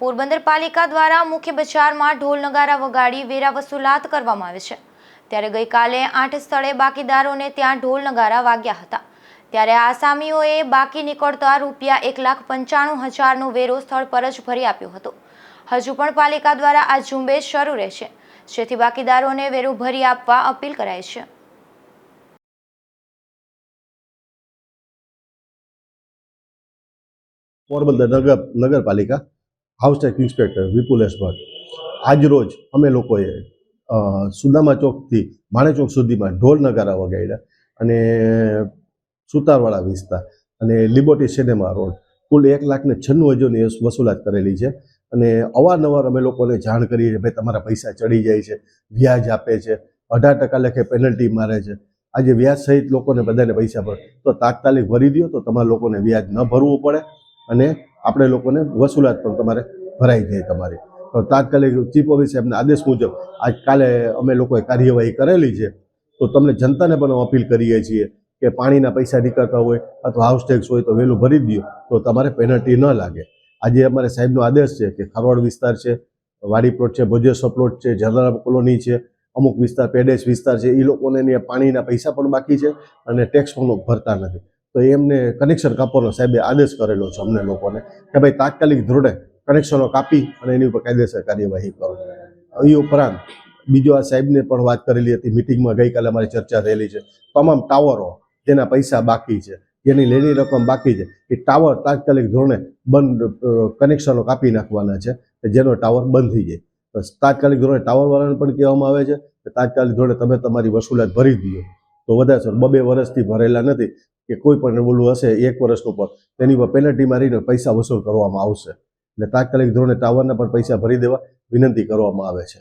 પોરબંદર પાલિકા દ્વારા મુખ્ય બજારમાં ઢોલ નગારા વગાડી વેરા વસૂલાત કરવામાં આવે છે. ત્યારે ગઈકાલે આઠ સ્થળે બાકીદારોને ત્યાં ઢોલ નગારા વાગ્યા હતા. ત્યારે આસામીઓએ બાકી નીકળતા રૂપિયા એક લાખ પંચાણું હજારનો વેરો સ્થળ પર જ ભરી આપ્યો હતો. હજુ પણ પાલિકા દ્વારા આ ઝુંબેશ શરૂ રહેશે, જેથી બાકીદારોને વેરો ભરી આપવા અપીલ કરાય છે. પોરબંદર નગર નગરપાલિકા house tax inspector Vipul S આજ રોજ અમે લોકોએ સુદામા ચોકથી માણે ચોક સુધીમાં ઢોલ નગારા વગાડ્યા અને સુતારવાળા વિસ્તાર અને લિબોટી સિનેમા રોડ કુલ એક લાખ ને છન્નું હજારની વસૂલાત કરેલી છે. અને અવારનવાર અમે લોકોને જાણ કરીએ ભાઈ, તમારા પૈસા ચડી જાય છે, વ્યાજ આપે છે, અઢાર ટકા લેખે પેનલ્ટી મારે છે. આજે વ્યાજ સહિત લોકોને બધાને પૈસા ભર. તો તાત્કાલિક ભરી દો તો તમારા લોકોને વ્યાજ ન ભરવું પડે અને આપણે લોકોને વસૂલાત પણ તમારે ભરાઈ જાય તમારી. તો તાત્કાલિક ચીફ એમના આદેશ મુજબ આજ કાલે અમે લોકોએ કાર્યવાહી કરેલી છે. તો તમને જનતાને પણ અપીલ કરીએ છીએ કે પાણીના પૈસા નીકળતા હોય અથવા હાઉસ ટેક્સ હોય તો વહેલું ભરી દો, તો તમારે પેનલ્ટી ન લાગે. આજે અમારે સાહેબનો આદેશ છે કે ખરવાડ વિસ્તાર છે, વાડી પ્લોટ છે ભોજેસો પ્લોટ છે, જલારામ કોલોની છે, અમુક વિસ્તાર, પેડેશ વિસ્તાર છે એ લોકોને પાણીના પૈસા પણ બાકી છે અને ટેક્સ પણ ભરતા નથી. તો એમને કનેક્શન કાપવાનો સાહેબે આદેશ કરેલો છે અમને લોકોને કે ભાઈ તાત્કાલિક ધોરણે કનેક્શનો કાપી અને એની ઉપર કાયદેસર કાર્યવાહી કરો. એ ઉપરાંત બીજો આ સાહેબને પણ વાત કરેલી હતી મિટિંગમાં ગઈકાલે અમારી ચર્ચા થયેલી છે. તમામ ટાવરો જેના પૈસા બાકી છે, જેની લેણી રકમ બાકી છે, એ ટાવર તાત્કાલિક ધોરણે બંધ કનેક્શનો કાપી નાખવાના છે જેનો ટાવર બંધ થઈ જાય. તાત્કાલિક ધોરણે ટાવરવાળાને પણ કહેવામાં આવે છે કે તાત્કાલિક ધોરણે તમે તમારી વસૂલાત ભરી દો. તો વધારે બબે વર્ષથી ભરેલા નથી. કે કોઈ પણ ઓલું હશે એક વર્ષનું પણ, તેની પર પેનલ્ટી મારીને પૈસા વસૂલ કરવામાં આવશે. એટલે તાત્કાલિક ધોરણે ટાવરના પણ પૈસા ભરી દેવા વિનંતી કરવામાં આવે છે.